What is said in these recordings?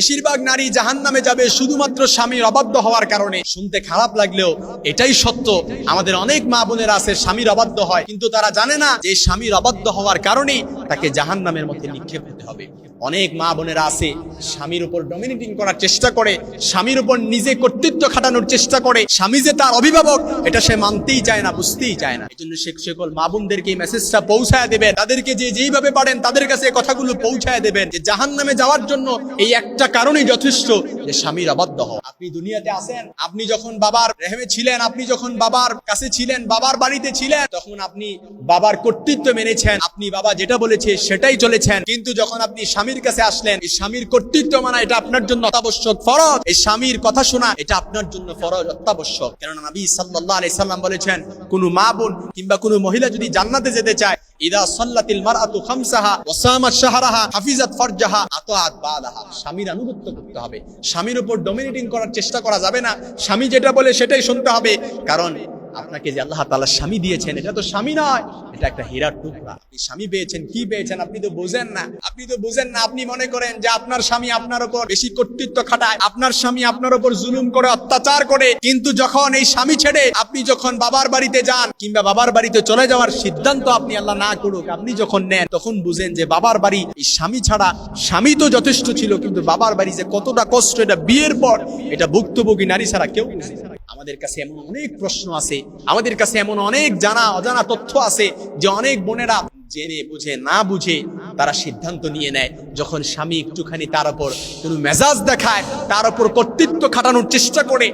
বেশিরভাগ নারী জাহান নামে যাবে শুধুমাত্র স্বামীর অবাধ্য হওয়ার কারণে। শুনতে খারাপ লাগলেও এটাই সত্য। আমাদের অনেক মা বোনেরা আছে, স্বামীর অবাধ্য হয়। কিন্তু তারা জানে না যে স্বামীর অবাধ্য হওয়ার কারণেই তাকে জাহান নামের মধ্যে নিক্ষেপ হতে হবে। অনেক মা বোনেরা আছে, স্বামীর উপর ডমিনেটিং করার চেষ্টা করে, স্বামীর উপর নিজে কর্তৃত্ব খাটানোর চেষ্টা করে, স্বামী যে তার অভিভাবক, এটা সে মানতেই চায় না, বুঝতেই চায় না। এই জন্য সে সকল মা বোনদেরকে এই মেসেজটা পৌঁছায় দেবেন। তাদেরকে যে যেইভাবে পারেন, তাদের কাছে এই কথাগুলো পৌঁছায় দেবেন যে জাহান নামে যাওয়ার জন্য এই একটা কারণেই যথেষ্ট যে স্বামীর অবাধ্য হওয়া। আপনি দুনিয়াতে আসেন আপনি যখন বাবার রেহেমে ছিলেন, আপনি যখন বাবার কাছে ছিলেন, বাবার বাড়িতে ছিলেন, তখন আপনি বাবার কর্তৃত্ব মেনেছেন, আপনি বাবা যেটা বলেছে সেটাই চলেছেন। কিন্তু যখন আপনি স্বামীর কাছে আসলেন, এই স্বামীর কর্তৃত্ব মানা এটা আপনার জন্য অত্যাবশ্যক ফরজ। এই স্বামীর কথা শোনা এটা আপনার জন্য ফরজ, অত্যাবশ্যক। কেননা নবী সাল্লাল্লাহু আলাইহি সাল্লাম বলেছেন, কোন মা বোন কিংবা কোন মহিলা যদি জান্নাতে যেতে চায়, ইদা সাল্লাতিল মারআতু খামসাহা ওয়া সামাত শাহরাহা হাফিজাত ফারজাহা আতাআত বালাহা। স্বামীর আনুগত্য করতে হবে। স্বামীর উপর ডমিনেটিং করার চেষ্টা করা যাবে না। স্বামী যেটা বলে সেটাই শুনতে হবে। কারণ আপনাকে যে আল্লাহ তাআলা স্বামী দিয়েছেন, এটা তো স্বামী নয়, এটা একটা হীরার টুকরা আপনি স্বামী পেয়েছেন, কি পেয়েছেন আপনি তো বুঝেন না আপনি তো বুঝেন না, আপনি মনে করেন যে আপনার স্বামী আপনার উপর বেশি কর্তৃত্ব খাটায়, আপনার স্বামী আপনার উপর জুলুম করে, অত্যাচার করে, কিন্তু যখন এই স্বামী ছেড়ে আপনি যখন বাবার বাড়িতে যান কিংবা বাবার বাড়িতে চলে যাওয়ার সিদ্ধান্ত আপনি আল্লাহ না করুক, আপনি যখন নেন, তখন বুঝেন যে বাবার বাড়ি এই স্বামী ছাড়া স্বামী তো যথেষ্ট ছিল, কিন্তু বাবার বাড়ি যে কতটা কষ্ট, এটা বিয়ের পর, এটা ভুক্তভোগী নারী ছাড়া কেউ বুঝে। আমাদের কাছে এমন অনেক প্রশ্ন আছে, আমাদের কাছে এমন অনেক জানা অজানা তথ্য আছে যে অনেক বোনেরা জেনে বুঝে, না বুঝে তারা সিদ্ধান্ত নিয়ে নেয়। যখন স্বামী একটুখানি তার উপর কোনো মেজাজ দেখায়, তার উপর কর্তৃত্ব খাটানোর চেষ্টা করে,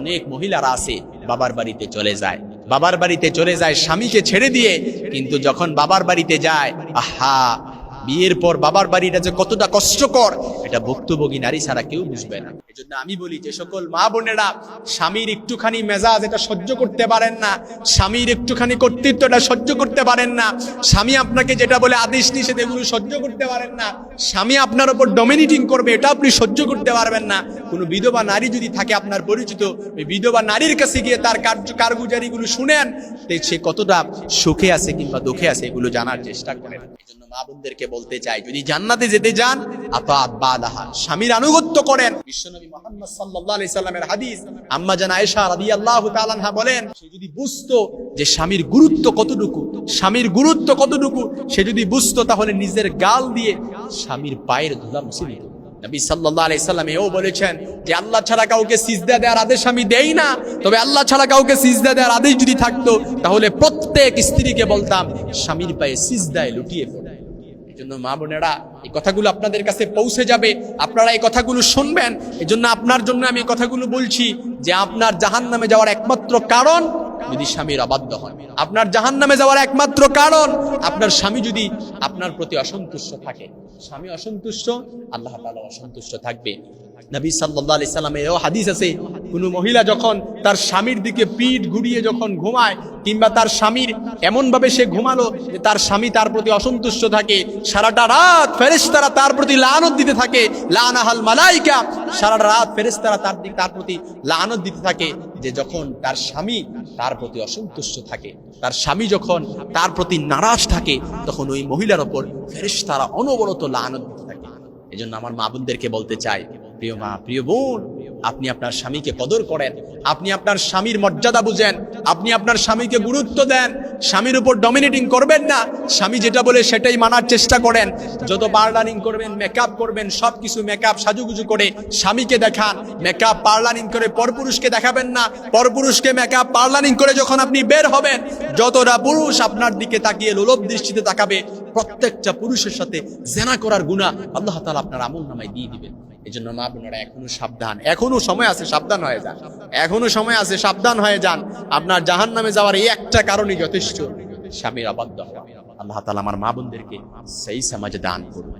অনেক মহিলারা আছে বাবার বাড়িতে চলে যায়। বাবার বাড়িতে চলে যায় স্বামীকে ছেড়ে দিয়ে, কিন্তু যখন বাবার বাড়িতে যায়, আহা, বিয়ের পর বাবার বাড়িটা যে কতটা কষ্টকর, এটা ভুক্তভোগী নারী ছাড়া কেউ বুঝবে না। এজন্য আমি বলি, যে সকল মা বোনেরা, স্বামীর একটুখানি মেজাজ এটা সহ্য করতে পারেন না। স্বামীর একটুখানি কর্তৃত্ব এটা সহ্য করতে পারেন না। স্বামী আপনাকে যেটা বলে আদেশ নিষেধ, এগুলো সহ্য করতে পারেন না। স্বামী আপনার উপর ডমিনেটিং করবে, এটা আপনি সহ্য করতে পারবেন না। কোনো বিধবা নারী যদি থাকে আপনার পরিচিত, ওই বিধবা নারীর কাছে গিয়ে তার কার্য, কারগুজারিগুলো শুনেন সে কতটা সুখে আছে কিংবা দুঃখে আছে, এগুলো জানার চেষ্টা করেন। বলতে চাই, যদি জান্নাতে যেতে যান আতাত বালাহা স্বামীর আনুগত্য করেন। বিশ্বনবী নিজের গাল দিয়ে স্বামীর পায়ের ধুলা নবী সাল্লাম এও বলেছেন যে আল্লাহ ছাড়া কাউকে সিজদা দেওয়ার আদেশ আমি দেই না, তবে আল্লাহ ছাড়া কাউকে সিজদা দেওয়ার আদেশ যদি থাকতো, তাহলে প্রত্যেক স্ত্রীকে বলতাম, স্বামীর পায়ে সিজদায় লুটিয়ে পড়ো। এই জন্য মা বোনেরা, এই কথাগুলো আপনাদের কাছে পৌঁছে যাবে। আপনারা এই কথাগুলো শুনবেন। এই জন্য আপনার জন্য আমি এই কথাগুলো বলছি যে আপনার জাহান নামে যাওয়ার একমাত্র কারণ যদি স্বামীর অবাধ্য হয় আপনার জাহান নামে যাওয়ার একমাত্র কারণ, আপনার স্বামী যদি আপনার প্রতি অসন্তুষ্ট থাকে। স্বামী অসন্তুষ্ট, আল্লাহ তালা অসন্তুষ্ট থাকবে। নবী সাল্লাল্লাহু আলাইহি সাল্লামে এও হাদিস আছে, কোনো মহিলা যখন তার স্বামীর দিকে পিঠ ঘুরিয়ে যখন ঘুমায়, কিংবা তার স্বামীর এমন ভাবে সে ঘুমালো যে তার স্বামী তার প্রতি অসন্তুষ্ট থাকে, সারাটা রাত ফেরেশতারা তার প্রতি লানত দিতে থাকে, লানাহাল মালাইকা, সারাটা রাত ফেরেশতারা তার দিক, তার প্রতি লানত দিতে থাকে যে যখন তার স্বামী তার প্রতি অসন্তুষ্ট থাকে, তার স্বামী যখন তার প্রতি নারাজ থাকে, তখন ওই মহিলার ওপর ফেরেশতারা অনবরত লানত দিতে থাকে। এজন্য আমার মা বোনদেরকে বলতে চাই প্রিয় মা, প্রিয় বোন, আপনি আপনার স্বামীকে কদর করেন, আপনি আপনার স্বামীর মর্যাদা বুঝেন, আপনি আপনার স্বামীকে গুরুত্ব দেন, স্বামীর উপর ডমিনেটিং করবেন না, স্বামী যেটা বলে সেটাই মানার চেষ্টা করেন, যত পার্লারিং করবেন মেকআপ করবেন সব কিছু মেকআপ সাজুগুজু করে স্বামীকে দেখান মেকআপ পার্লারিং করে পরপুরুষকে দেখাবেন না, পরপুরুষকে মেকআপ পার্লারিং করে যখন আপনি বের হবেন, যতটা পুরুষ আপনার দিকে তাকিয়ে লোলভ দৃষ্টিতে তাকাবে প্রত্যেকটা পুরুষের সাথে জেনা করার গুণা আল্লাহ তালা আপনার আমল নামায় দিয়ে দিবেন। এই জন্য মা আপনারা এখনও সাবধান। এখনও সময় আছে, সাবধান হয়ে যান। এখনও সময় আছে, সাবধান হয়ে যান। আপনার জাহান নামে যাওয়ার এই একটা কারণই যথেষ্ট। স্বামীর অবাধ্য আল্লাহ তালা আমার মা বোনদেরকে সেই সমাজে দান করুন।